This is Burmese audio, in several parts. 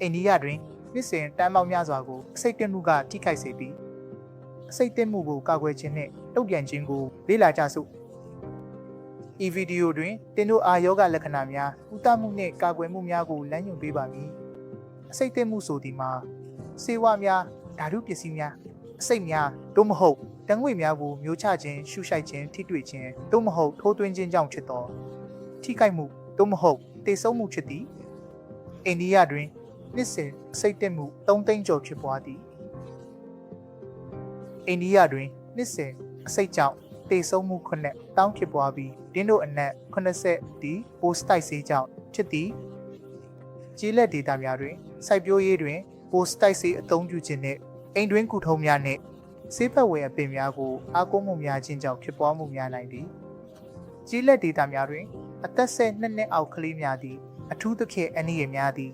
အိန္ဒိယတွင်နှစ်စဉ်တန်းပေါင်းများစွာကိုအစိတ်တက်မှုကထိခိုက်စေပြီးအစိတ်တက်မှုကိုကာကွယ်ခြင်းနှင့်တုံ့ပြန်ခြင်းကိုလေ့လာကြစို့ဤဗီဒီယိုတွင်တင်တို့အာယောဂလက္ခဏာများဥတမှုနှင့်ကာကွယ်မှုများကိုလမ်းညွှန်ပေးပါမည်အစိတ်တက်မှုဆိုသည်မှာစေဝါများဓာတုပစ္စည်းများအစိတ်များသို့မဟုတ်တံငွေများကိုမျိုးချခြင်းရှုရှိုက်ခြင်းထိတွေ့ခြင်းသို့မဟုတ်ထိုးသွင်းခြင်းကြောင့်ဖြစ်သောထိခိုက်မှုသို့မဟုတ်တေဆုံးမှုဖြစ်သည်အိန္ဒိယတွင် နှစ်စဉ်အစိတ်တက်မှု3သိန်းကျော်ဖြစ်ပွားသည်အိန္ဒိယတွင်နှစ်စဉ်အစိတ်ကြောင့်တေဆုံးမှုခုနှစ်တောင်းဖြစ်ပွားပြီးတင်းတို့အနက်80ဒီပိုစတိုက်ဆေးကြောင့်ဖြစ်သည်ကျေးလက်ဒေတာများတွင်စိုက်ပျိုးရေးတွင်ပိုစတိုက်ဆေးအသုံးပြုခြင်းနှင့်အိမ်တွင်းကုထုံးများနှင့်ဆေးဖက်ဝယ်အပင်များကိုအားကိုးမှုများခြင်းကြောင့်ဖြစ်ပွားမှုများနိုင်သည်ကျေးလက်ဒေတာများတွင်အသက်ဆက်နှစ်နှစ်အောက်ကလေးများသည်အထူးသဖြင့်အနည်းငယ်များသည်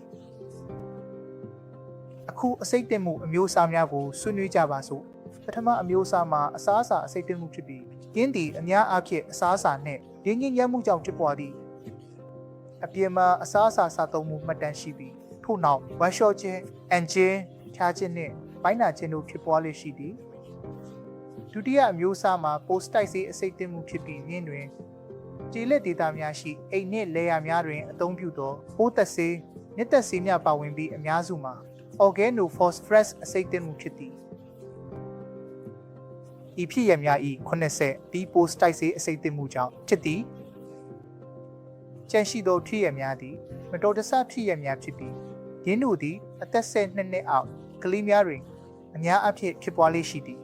အခုအစိတ်တင်မှုအမျိုးအစားများကိုဆွေးနွေးကြပါစို့ပထမအမျိုးအစားမှာအစားအစာအစိတ်တင်မှုဖြစ်ပြီးကင်းသည်အများအားဖြင့်အစားအစာနှင့်ဒင်းညင်ရမှုကြောင့်ဖြစ်ပွားသည့်အပြင်မှာအစားအစာစားသုံးမှုမှတ်တမ်းရှိပြီးထို့နောက်ဝမ်ရှော့ခြင်းအန်ဂျင်းဖြားခြင်းနှင့်ပိုင်းနာခြင်းတို့ဖြစ်ပွားလေရှိသည်ဒုတိယအမျိုးအစားမှာပိုစတိုက်ဆေးအစိတ်တင်မှုဖြစ်ပြီးမြင်းတွင်ကျေလက်ဒေတာများရှိအိမ်နှင့်လေယာများတွင်အသုံးပြုသောပိုးသက်ဆေးမြစ်သက်ဆေးများပါဝင်ပြီးအများစုမှာ organophosphorus အစိတ်တင်မှုဖြစ်သည်ဤဖြစ်ရများဤ80ဒီပိုစတိုက်ဆေးအစိတ်တင်မှုကြောင့်ဖြစ်သည်ကြန့်ရှိသောဖြစ်ရများသည် မတော်တဆဖြစ်ရများဖြစ်ပြီးရင်းတို့သည်အသက်ဆက်နှစ်နှစ်အောက်ကလေးများတွင်အများအဖြစ်ဖြစ်ပွားလေးရှိသည်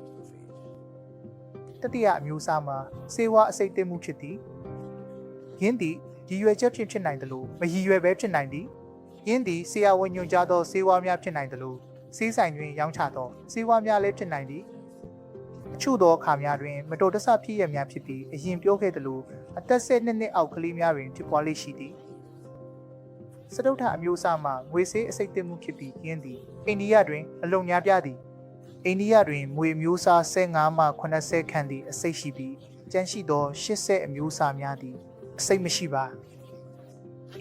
တတိယအမျိုးအစားမှာစေဝါအစိတ်တင်မှုဖြစ်သည်ရင်းသည်ရည်ရွယ်ချက်ဖြင့်ဖြစ်နိုင်သလိုမရည်ရွယ်ဘဲဖြစ်နိုင်သည် ရင်းသည်ဆရာဝန်ညွှန်ကြားသောစေဝါများဖြစ်နိုင်သလိုစေးဆိုင်တွင်ရောင်းချသောစေဝါများလည်းဖြစ်နိုင်သည်အချို့သောအခါများတွင်မတော်တဆဖြစ်ရများဖြစ်ပြီးအရင်ပြောခဲ့သလိုအသက်ဆက်နှစ်နှစ်အောက်ကလေးများတွင်ဖြစ်ပွားလေးရှိသည်စတုထအမျိုးအစားမှာငွေဆေးအစိတ်တင်မှုဖြစ်ပြီးရင်းသည်အိန္ဒိယတွင်အလုံများပြသည်အိန္ဒိယတွင်ငွေမျိုးစား15မှ80ခန့်သည့်အစိတ်ရှိပြီးကျန်ရှိသော80အမျိုးအစားများသည်အစိတ်မရှိပါ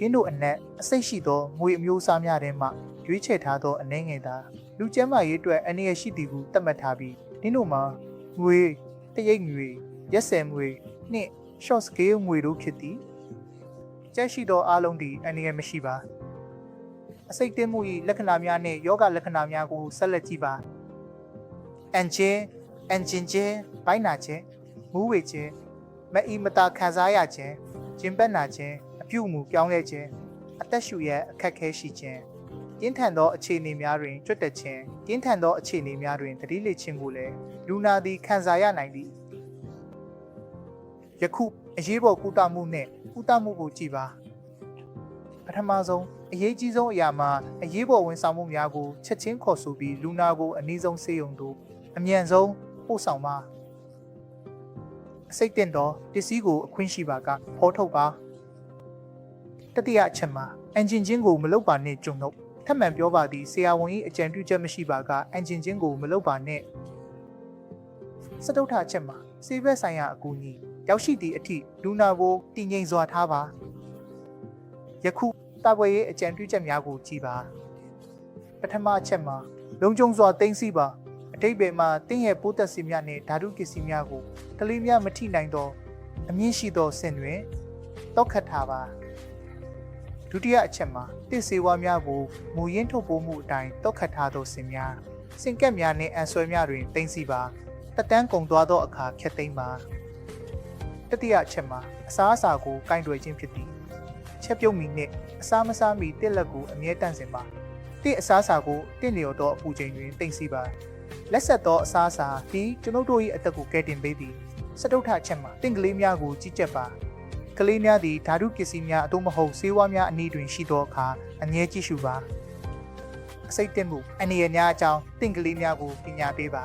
ကင်းတို့အနက်အစိတ်ရှိသောငွေအမျိုးအစားများထဲမှရွေးချယ်ထားသောအနှဲငယ်သာလူကျန်းမာရေးအတွက်အနေရရှိသည်ဟုသတ်မှတ်ထားပြီးနင်းတို့မှာငွေတရိတ်ငွေရက်စယ်ငွေနှင့် short scale ငွေတို့ဖြစ်သည်ကျက်ရှိသောအားလုံးသည်အနေရမရှိပါအစိတ်တင်းမှု၏လက္ခဏာများနှင့်ယောဂလက္ခဏာများကိုဆက်လက်ကြည့်ပါအန်ဂျင်အန်ဂျင်ချင်းဘိုင်းနာခြင်းမူးဝေခြင်းမအီမတာခံစားရခြင်းကျင်ပတ်နာခြင်းအ ပြုအမူပြောင်းလဲခြင်းအသက်ရှူရအခက်ခဲရှိခြင်းပြင်းထန်သောအခြေအနေများတွင်ကျွတ်တက်ခြင်းပြင်းထန်သောအခြေအနေများတွင်တတိလေခြင်းကိုလည်းလူနာသည်ခံစားရနိုင်သည်ယခုအရေးပေါ်ကုသမှုနှင့်ကုသမှုကိုကြည်ပါပထမဆုံးအရေးကြီးဆုံးအရာမှာအရေးပေါ်ဝန်ဆောင်မှုများကိုချက်ချင်းခေါ်ဆိုပြီးလူနာကိုအနည်းဆုံးဆေးရုံသို့အမြန်ဆုံးပို့ဆောင်ပါအစိတ်တင်သောပစ္စည်းကိုအခွင့်ရှိပါကဖော်ထုတ်ပါ တတိယအချက်မှာအန်ဂျင်ချင်းကိုမလုပ်ပါနဲ့ကြုံတော့ထပ်မံပြောပါသည်ဆရာဝန်၏အကြံပြုချက်မရှိပါကအန်ဂျင်ချင်းကိုမလုပ်ပါနဲ့စတုထအချက်မှာစေဘက်ဆိုင်ရာအကူအညီရောက်ရှိသည့်အထိလူနာကိုတည်ငြိမ်စွာထားပါယခုတာပွဲရေးအကြံပြုချက်များကိုကြည်ပါပထမအချက်မှာလုံခြုံစွာတင်စီပါအတိတ်ဘယ်မှာတင်းရဲ့ပိုးသက်စီများနဲ့ဓာတုပစ္စည်းများကိုကလေးများမထိနိုင်သော အမြင့်ရှိသောဆင်တွင်တောက်ခတ်ထားပါ ဒုတိယအချက်မှာတစ်စေဝါများကိုမူရင်းထုတ်ပိုးမှုအတိုင်းတောက်ခတ်ထားသောဆင်များစင်ကက်များနှင့်အန်ဆွဲများတွင်တင်စီပါတက်တန်းကုံသွားသောအခါဖြတ်သိမ်းပါတတိယအချက်မှာအစားအစာကိုကင်တွယ်ခြင်းဖြစ်သည်ချက်ပြုတ်မီနှင့်အစားမစားမီတစ်လက်ကိုအမြဲတန့်စင်ပါတစ်အစားအစာကိုတင့်လျော်သောအပူချိန်တွင်တင်စီပါလက်ဆက်သောအစားအစာဒီကျွန်ုပ်တို့၏အသက်ကိုကယ်တင်ပေးသည်စတုထချက်မှာတင့်ကလေးများကိုကြီးကြပ်ပါ ကလေးများသည်ဓာတုပစ္စည်းများအသို့မဟုတ်ဆေးဝါးများအနည်းတွင်ရှိသောအခါအငြဲကြည့်ရှုပါအစိတ်တင်မှုအနေရများအကြောင်းတင့်ကလေးများကိုပညာပေးပါ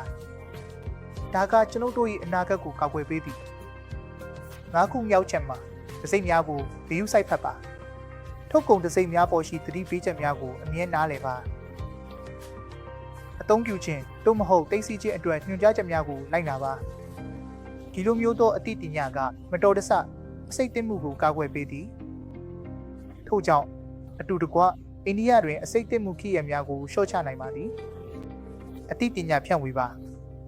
ဒါကကျွန်ုပ်တို့၏အနာဂတ်ကိုကာကွယ်ပေးသည်ငါးခုမြောက်ချက်မှာဒစိမ့်များကိုဗီယူဆိုင်ဖတ်ပါထုတ်ကုန်ဒစိမ့်များပေါ်ရှိသတိပေးချက်များကိုအမြဲနားလည်ပါအသုံးပြုခြင်းတို့မဟုတ်တိတ်ဆိခြင်းအတွက်ညွှန်ကြားချက်များကိုလိုက်နာပါဒီလိုမျိုးသောအတိတင်ညာကမတော်တဆ အစိတ်တင်မှုကိုကာကွယ်ပေးသည်ထို့ကြောင့်အတူတကွအိန္ဒိယတွင်အစိတ်တစ်မှုခိရများကိုရှော့ချနိုင်ပါသည်အသိပညာဖြန့်ဝေပါ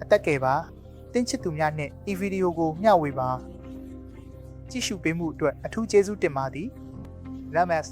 အသက်ကယ်ပါတင်းချစ်သူများနှင့်ဤဗီဒီယိုကိုမျှဝေပါကြည့်ရှုပေးမှုအတွက်အထူးကျေးဇူးတင်ပါသည် Lamas